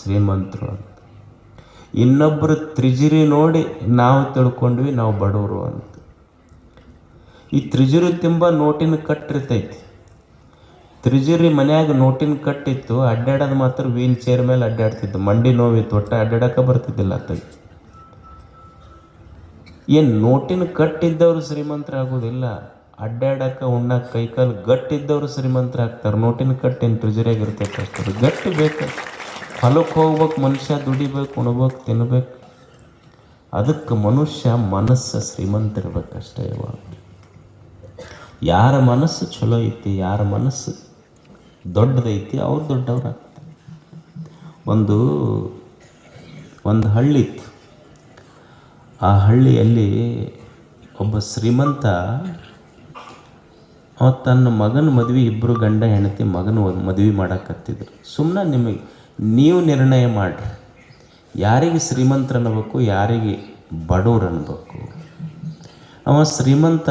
ಶ್ರೀಮಂತರು ಅಂತ. ಇನ್ನೊಬ್ಬರು ತ್ರಿಜಿರಿ ನೋಡಿ ನಾವು ತಿಳ್ಕೊಂಡ್ವಿ, ನಾವು ಬಡವರು ಅಂತ. ಈ ತ್ರಿಜಿರಿ ತುಂಬ ನೋಟಿನ ಕಟ್ಟಿರ್ತೈತಿ. ತ್ರಿಜಿರಿ ಮನ್ಯಾಗ ನೋಟಿನ ಕಟ್ಟಿತ್ತು, ಅಡ್ಡಾಡೋದು ಮಾತ್ರ ವೀಲ್ ಚೇರ್ ಮೇಲೆ ಅಡ್ಡಾಡ್ತಿದ್ದು ಮಂಡಿ ನೋವಿತ್ತು, ಒಟ್ಟು ಅಡ್ಡಾಡಕ್ಕೆ ಬರ್ತಿದ್ದಿಲ್ಲ ಆತಗೆ ಏನು ನೋಟಿನ ಕಟ್ಟಿದ್ದವರು ಶ್ರೀಮಂತರಾಗೋದಿಲ್ಲ, ಅಡ್ಡಾಡಕ್ಕೆ, ಉಣ್ಣಕ್ಕೆ, ಕೈಕಾಲು ಗಟ್ಟಿದ್ದವರು ಶ್ರೀಮಂತರಾಗ್ತಾರೆ. ನೋಟಿನ ಕಟ್ಟಿನ ಟ್ರಿಜರಿಯಾಗಿ ಇರ್ತೈತೆ ಅಷ್ಟೇ ಗಟ್ಟಿ ಬೇಕು. ಹೊಲಕ್ಕೆ ಹೋಗ್ಬೇಕು, ಮನುಷ್ಯ ದುಡಿಬೇಕು, ಉಣ್ಬೇಕು, ತಿನ್ಬೇಕು. ಅದಕ್ಕೆ ಮನುಷ್ಯ ಮನಸ್ಸು ಶ್ರೀಮಂತ ಶ್ರೀಮಂತಿರ್ಬೇಕಷ್ಟೇ ಇವಾಗ ಯಾರ ಮನಸ್ಸು ಚಲೋ ಐತಿ, ಯಾರ ಮನಸ್ಸು ದೊಡ್ಡದೈತಿ, ಅವ್ರು ದೊಡ್ಡವ್ರಾಗ್ತಾರೆ ಒಂದು ಒಂದು ಹಳ್ಳಿ ಇತ್ತು. ಆ ಹಳ್ಳಿಯಲ್ಲಿ ಒಬ್ಬ ಶ್ರೀಮಂತ ಅವ ತನ್ನ ಮಗನ ಮದುವೆ ಇಬ್ಬರು ಗಂಡ ಹೆಂಡತಿ ಮಗನ ಮದುವೆ ಮಾಡಕತ್ತಿದ್ರು. ಸುಮ್ಮನೆ ನಿಮಗೆ ನೀವು ನಿರ್ಣಯ ಮಾಡಿರಿ. ಯಾರಿಗೆ ಶ್ರೀಮಂತರ ಅನ್ನಬೇಕು, ಯಾರಿಗೆ ಬಡವ್ರು ಅನ್ಬೇಕು ಅವ ಶ್ರೀಮಂತ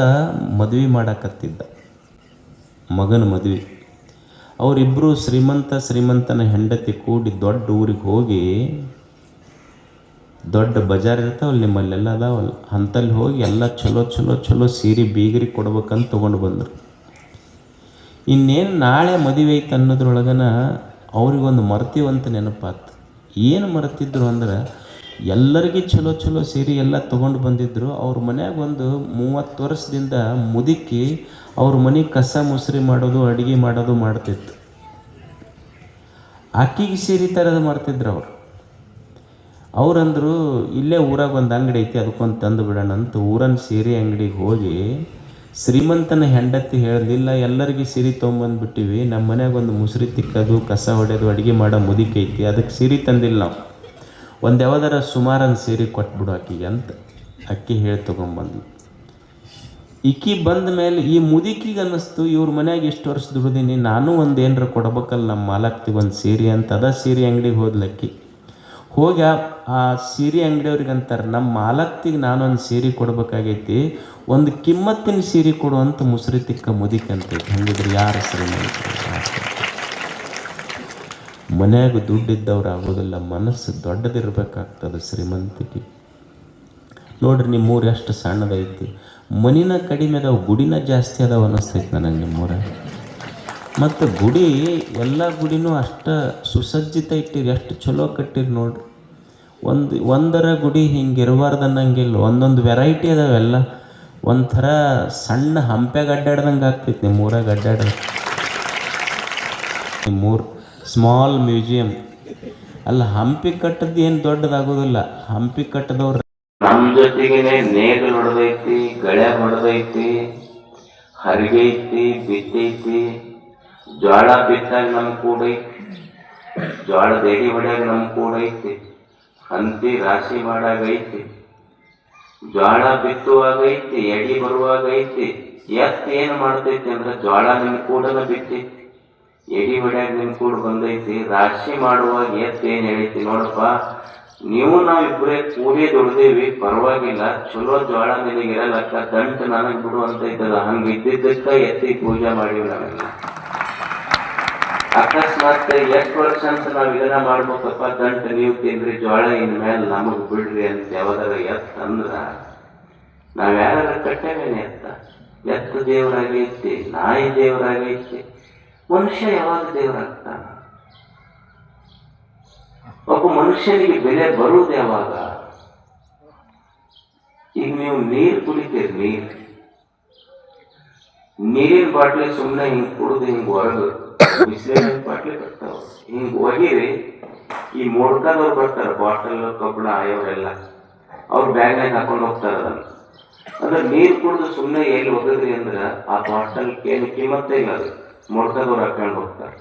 ಮದುವೆ ಮಾಡಕತ್ತಿದ್ದ. ಮಗನ ಮದುವೆ. ಅವರಿಬ್ಬರು ಶ್ರೀಮಂತ, ಶ್ರೀಮಂತನ ಹೆಂಡತಿ ಕೂಡಿ ದೊಡ್ಡ ಊರಿಗೆ ಹೋಗಿ, ದೊಡ್ಡ ಬಜಾರ್ ಇರ್ತಾವಲ್ಲ ನಿಮ್ಮಲ್ಲೆಲ್ಲ ಅದಾವಲ್ಲ. ಅಂತಲ್ಲಿ ಹೋಗಿ ಎಲ್ಲ ಚಲೋ ಚಲೋ ಚಲೋ ಸೀರೆ ಬೀಗರಿ ಕೊಡ್ಬೇಕಂತ ತೊಗೊಂಡು ಬಂದರು. ಇನ್ನೇನು ನಾಳೆ ಮದುವೆ ಐತೆ ಅನ್ನೋದ್ರೊಳಗನ ಅವ್ರಿಗೊಂದು ಮರ್ತೀವಂತ ನೆನಪಾತು. ಏನು ಮರ್ತಿದ್ರು ಅಂದ್ರೆ ಎಲ್ಲರಿಗೆ ಚಲೋ ಚಲೋ ಸೀರೆ ಎಲ್ಲ ತೊಗೊಂಡು ಬಂದಿದ್ರು. ಅವ್ರ ಮನ್ಯಾಗ ಒಂದು ಮೂವತ್ತು ವರ್ಷದಿಂದ ಮುದುಕಿ ಅವ್ರ ಮನೆ ಕಸ ಮುಸರಿ ಮಾಡೋದು, ಅಡುಗೆ ಮಾಡೋದು ಮಾಡ್ತಿತ್ತು. ಅಕ್ಕಿಗೆ ಸೀರೆ ತರೋದು ಮಾಡ್ತಿದ್ರು ಅವ್ರು. ಅವ್ರಂದ್ರು ಇಲ್ಲೇ ಊರಾಗ ಒಂದು ಅಂಗಡಿ ಐತಿ ಅದಕ್ಕೊಂದು ತಂದು ಬಿಡೋಣ ಅಂತ ಊರನ್ನ ಸೀರೆ ಅಂಗಡಿಗೆ ಹೋಗಿ ಶ್ರೀಮಂತನ ಹೆಂಡತಿ ಹೇಳಲಿಲ್ಲ, ಎಲ್ಲರಿಗೂ ಸೀರೆ ತೊಗೊಂಬಂದ್ಬಿಟ್ಟಿವಿ ನಮ್ಮ ಮನ್ಯಾಗ ಒಂದು ಮುಸುರಿ ತಿಕ್ಕೋದು, ಕಸ ಹೊಡೆಯೋದು ಅಡುಗೆ ಮಾಡೋ ಮುದಿಕೆ ಐತಿ, ಅದಕ್ಕೆ ಸೀರೆ ತಂದಿಲ್ಲ ನಾವು. ಒಂದು ಯಾವ್ದಾರ ಸುಮಾರನ್ನು ಸೀರೆ ಕೊಟ್ಬಿಡು ಆಕಿಗೆ ಅಂತ ಅಕ್ಕಿ ಹೇಳಿ ತೊಗೊಂಬಂದ್ಲು. ಇಕ್ಕಿ ಬಂದ ಮೇಲೆ ಈ ಮುದುಕಿಗೆ ಅನ್ನಿಸ್ತು, ಇವ್ರ ಮನ್ಯಾಗ ಇಷ್ಟು ವರ್ಷ ದುಡಿದೀನಿ ನಾನು ಒಂದು ಏನರ ಕೊಡ್ಬೇಕಲ್ಲ ನಮ್ಮ ಮಾಲಕ್ತಿಗೆ ಒಂದು ಸೀರೆ ಅಂತ, ಅದ ಸೀರೆ ಅಂಗಡಿಗೆ ಹೋದ್ಲಕ್ಕಿ ಹೋಗಿ ಆ- ಸೀರೆ ಅಂಗಡಿಯವ್ರಿಗೆ ಅಂತಾರೆ ನಮ್ಮ ಮಾಲತ್ತಿಗೆ ನಾನೊಂದು ಸೀರೆ ಕೊಡ್ಬೇಕಾಗೈತಿ, ಒಂದು ಕಿಮ್ಮತ್ತಿನ ಸೀರೆ ಕೊಡುವಂಥ ಮುಸ್ರಿ ತಿಕ್ಕ ಮುದಿಕ್ ಅಂತೈತಿ ಹಂಗಿದ್ರೆ ಯಾರ ಮನೆಯಾಗ ಮನ್ಯಾಗ ದುಡ್ಡಿದ್ದವ್ರು ಆಗೋದಿಲ್ಲ, ಮನಸ್ಸು ದೊಡ್ಡದಿರ್ಬೇಕಾಗ್ತದೆ ಶ್ರೀಮಂತಿಕೆ. ನೋಡ್ರಿ ನಿಮ್ಮೂರು ಎಷ್ಟು ಸಣ್ಣದೈತಿ. ಮನಿನ ಕಡಿಮೆ ಅದಾವ, ಗುಡಿನ ಜಾಸ್ತಿ ಅದಾವ ಅನ್ನಿಸ್ತೈತಿ ನನಗೆ ನಿಮ್ಮೂರ ಮತ್ತು ಗುಡಿ, ಎಲ್ಲ ಗುಡಿನೂ ಅಷ್ಟು ಸುಸಜ್ಜಿತ ಇಟ್ಟಿರಿ ಎಷ್ಟು ಚಲೋ ಕಟ್ಟಿರಿ ನೋಡ್ರಿ. ಒಂದು, ಒಂದರ ಗುಡಿ ಹಿಂಗೆ ಅನ್ನಂಗಿಲ್ಲ, ಒಂದೊಂದು ವೆರೈಟಿ ಅದಾವೆಲ್ಲ ಒಂಥರ ಸಣ್ಣ ಹಂಪೆಗೆ ಅಡ್ಡಾಡ್ದಂಗೆ ಆಗ್ತೈತಿ ನಿಮ್ಮ ಊರಾಗ ಅಡ್ಡಾಡ ನಿಮ್ಮೂರು ಸ್ಮಾಲ್ ಮ್ಯೂಸಿಯಂ ಅಲ್ಲ, ಹಂಪಿ ಕಟ್ಟದ್ದು ಏನು ದೊಡ್ಡದಾಗೋದಿಲ್ಲ, ಹಂಪಿ ಕಟ್ಟದವ್ರು ನಮ್ಮ ಜೊತೆಗೇನೆ ನೇಗಲು ಹೊಡೆದೈತಿ, ಗಳೆ ಹೊಡೆದೈತಿ, ಹರಿಗೈತಿ ಬಿತ್ತೈತಿ ಜೋಳ ಬಿತ್ತಾಗ ನಮ್ ಕೂಡ ಐತಿ. ಜೋಳದ ಎಡಿ ಹೊಡ್ಯಾಗ ನಮ್ ಕೂಡ ಐತಿ. ಹಂತಿ ರಾಶಿ ಮಾಡಾಗ ಐತಿ. ಜೋಳ ಬಿತ್ತುವಾಗ ಐತಿ, ಎಡಿ ಬರುವಾಗ ಐತಿ. ಎತ್ ಏನ್ ಮಾಡ್ತೈತಿ ಅಂದ್ರೆ ಜೋಳ ನಿಮ್ ಕೂಡನ ಬಿತ್ತೈತಿ ಎಡಿ ಹೊಡ್ಯಾಗ ನಿಮ್ ಕೂಡ ಬಂದೈತಿ. ರಾಶಿ ಮಾಡುವಾಗ ಎತ್ ಏನ್ ಹೇಳೈತಿ ನೋಡಪ್ಪ. ನೀವು ನಾವು ಇಬ್ಬರೇ ಕೂಡಿ ದುಡ್ದೇವಿ, ಪರವಾಗಿಲ್ಲ. ಚಲೋ ಜೋಳ ನಿನಗೆ ಇರಲಕ್ಕ ದಂಟ ನನಗ್ ಬಿಡು ಇದ್ದದ ಹಂಗ ಇದ್ದಿದ್ದಕ್ಕ ಎತ್ತಿ ಪೂಜೆ ಮಾಡಿವಿ ನಾವೆಲ್ಲ. ಅಕಸ್ಮಾತ್ ಎಷ್ಟು ವರ್ಷ ಅಂತ ನಾವು ಇದನ್ನ ಮಾಡ್ಬೇಕಪ್ಪ ದಂಟ ನೀವು ತಿನ್ರಿ ಜೋಳ ಇನ್ ಮೇಲೆ ನಮಗ್ ಬಿಡ್ರಿ ಅಂತ ಯಾವ್ದಾರ ಎತ್ತ ಅಂದ್ರ ನಾವ್ ಯಾರ ಕಟ್ಟೇವೇನೆ ಎತ್ತ. ಎತ್ತ ದೇವರಾಗೈತಿ ನಾಯಿ ದೇವರಾಗೈತಿ ಮನುಷ್ಯ ಯಾವಾಗ ದೇವರಾಗ್ತಾನ ಒಬ್ಬ ಮನುಷ್ಯನಿಗೆ ಬೆಲೆ ಬರುವುದು ಯಾವಾಗ? ಈಗ ನೀವು ನೀರು ಕುಡಿತೀರಿ, ನೀರು. ನೀರಿನ ಬಾಟ್ಲಿ ಸುಮ್ಮನೆ ಹಿಂಗೆ ಕುಡಿದು ಹಿಂಗೆ ಹೊರಗು ಬಿಸಿಲಿನ ಬಾಟ್ಲಿ ಬರ್ತಾವ ಹಿಂಗ್ ಹೋಗಿರಿ, ಈ ಮೊಡ್ಕದವ್ರು ಬರ್ತಾರ ಬಾಟಲ್ ಕಬ್ಬಣ ಆಯೋರೆಲ್ಲ ಅವ್ರ ಬ್ಯಾಗ್ನಾಗ ಹಾಕೊಂಡು ಹೋಗ್ತಾರ ಅಂದ್ರೆ ನೀರು ಕುಡಿದು ಸುಮ್ಮನೆ ಎಲ್ಲಿ ಹೋಗಿದ್ರಿ ಅಂದ್ರ ಆ ಬಾಟಲ್ ಏನು ಕಿಮ್ಮತ್ತೇ ಇಲ್ಲ ಅದು. ಮೊಡ್ಕದವ್ರು ಹಾಕೊಂಡು ಹೋಗ್ತಾರೆ.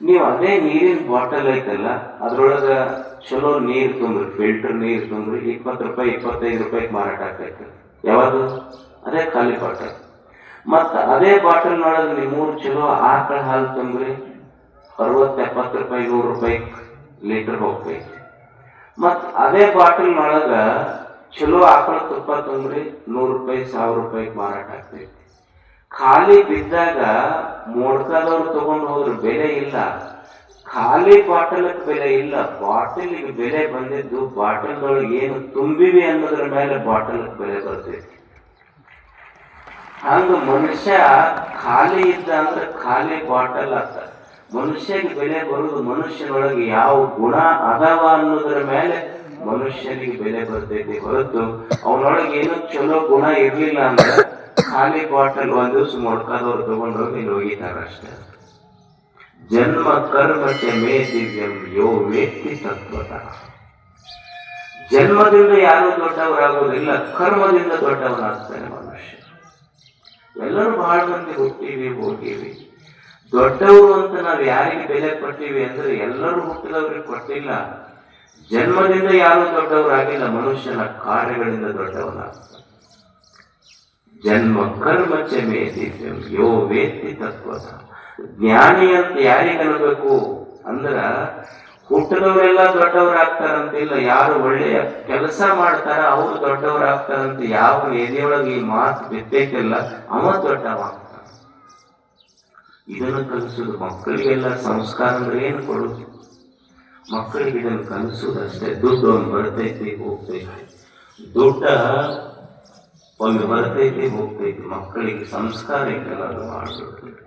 ನೀವು ಅದೇ ನೀರಿನ ಬಾಟಲ್ ಐತಲ್ಲ, ಅದ್ರೊಳಗ ಚಲೋ ನೀರು ತುಂಬ್ರಿ ಫಿಲ್ಟರ್ ನೀರು ತುಂಬ್ರಿ, ಇಪ್ಪತ್ತು ರೂಪಾಯಿ, ಇಪ್ಪತ್ತೈದು ರೂಪಾಯಿಗೆ ಮಾರಾಟ ಆಗ್ತೈತೆ. ಯಾವಾಗ ಅದೇ ಖಾಲಿ ಬಾಟಲ್ ಮತ್ತ ಅದೇ ಬಾಟಲ್ ನೋಡಿದ್ರೆ ನಿಮ್ಮೂರು ಚಲೋ ಆಕಳ ಹಾಲು ತಂದ್ರಿ ಅರವತ್ತು, ಎಪ್ಪತ್ತು ರೂಪಾಯಿ, ನೂರು ರೂಪಾಯಿ ಲೀಟರ್ ಹೋಗ್ಬೇಕು. ಮತ್ ಅದೇ ಬಾಟಲ್ ನೊಳಗ ಚಲೋ ಆಕಳ ತುಪ್ಪ ತಂದ್ರಿ ನೂರು ರೂಪಾಯಿ, ಸಾವಿರ ರೂಪಾಯಿ ಮಾರಾಟ ಆಗ್ತೈತಿ. ಖಾಲಿ ಬಿದ್ದಾಗ ಮೋಡ್ಕಾದವ್ರು ತಗೊಂಡು ಹೋದ್ರ ಬೆಲೆ ಇಲ್ಲ. ಖಾಲಿ ಬಾಟಲಕ್ಕೆ ಬೆಲೆ ಇಲ್ಲ. ಬಾಟಲಿಗೆ ಬೆಲೆ ಬಂದಿದ್ದು ಬಾಟಲ್ದೊಳಗೆ ಏನು ತುಂಬಿವೆ ಅನ್ನೋದ್ರ ಮೇಲೆ ಬಾಟಲ್ ಬೆಲೆ ಬರ್ತೈತಿ. ಹಂಗ ಮನುಷ್ಯ ಖಾಲಿ ಇದ್ದ ಅಂದ್ರೆ ಖಾಲಿ ಬಾಟಲ್ ಅಂತ ಮನುಷ್ಯನಿಗೆ ಬೆಲೆ ಬರುವುದು ಮನುಷ್ಯನೊಳಗೆ ಯಾವ ಗುಣ ಅದಾವ ಅನ್ನೋದ್ರ ಮೇಲೆ ಮನುಷ್ಯನಿಗೆ ಬೆಲೆ ಬರ್ತೈತಿ ಹೊರತು ಅವನೊಳಗೆ ಏನು ಚಲೋ ಗುಣ ಇರ್ಲಿಲ್ಲ ಅಂದ್ರೆ ಖಾಲಿ ಬಾಟಲ್ ಒಂದ್ ದಿವಸ ಮೊಡ್ಕಾದವ್ರು ತಗೊಂಡೋಗಿ ಇಲ್ಲಿ ಒಗಿತಾರ ಅಷ್ಟೇ. ಜನ್ಮ ಕರ್ಮ ಮೇ ದಿವ್ಯಂ ಯೋ ವೇತ್ತಿ ತತ್ವತ. ಜನ್ಮದಿಂದ ಯಾರು ದೊಡ್ಡವರಾಗೋದಿಲ್ಲ, ಕರ್ಮದಿಂದ ದೊಡ್ಡವನಾಗ್ತಾನೆ ಮನುಷ್ಯ. ಎಲ್ಲರೂ ಬಹಳ ಮಂದಿ ಹುಟ್ಟಿವಿ ಹೋಗಿವಿ ದೊಡ್ಡವರು ಅಂತ ನಾವು ಯಾರಿಗೆ ಬೆಲೆ ಕೊಟ್ಟಿವಿ ಅಂದ್ರೆ ಎಲ್ಲರೂ ಹುಟ್ಟಿದವ್ರಿಗೆ ಕೊಟ್ಟಿಲ್ಲ. ಜನ್ಮದಿಂದ ಯಾರು ದೊಡ್ಡವರಾಗಿಲ್ಲ, ಮನುಷ್ಯನ ಕಾರ್ಯಗಳಿಂದ ದೊಡ್ಡವನಾಗ್ತಾನೆ ಜನ್ಮ ಕರ್ಮ ಚ ಮೇ ದಿವ್ಯಂ ಯೋ ವೇತಿ ತತ್ವದ. ಜ್ಞಾನಿ ಅಂತ ಯಾರಿಗೆ ಅನ್ಬೇಕು ಅಂದ್ರ ಹುಟ್ಟಿದವರೆಲ್ಲ ದೊಡ್ಡವರಾಗ್ತಾರಂತಿಲ್ಲ, ಯಾರು ಒಳ್ಳೆಯ ಕೆಲಸ ಮಾಡ್ತಾರ ಅವರು ದೊಡ್ಡವರಾಗ್ತಾರಂತ. ಯಾವ ಎದೆಯೊಳಗೆ ಈ ಮಾತು ಬಿತ್ತೈತಿಲ್ಲ ಅವ ದೊಡ್ಡವ ಇದನ್ನು ಕಲಿಸೋದು ಮಕ್ಕಳಿಗೆಲ್ಲ ಸಂಸ್ಕಾರ ಅಂದ್ರೆ ಏನು ಕೊಡುದು ಮಕ್ಕಳಿಗೆ ಇದನ್ನು ಕಲಿಸೋದಷ್ಟೇ ದುಡ್ಡು ಒಂದು ಬರ್ತೈತಿ, ಹೋಗ್ತೈತಿ. ದುಡ್ಡ ಒಂದು ಬರ್ತೈತಿ, ಹೋಗ್ತೈತಿ. ಮಕ್ಕಳಿಗೆ ಸಂಸ್ಕಾರ ಅದು ಮಾಡಬೇಕು.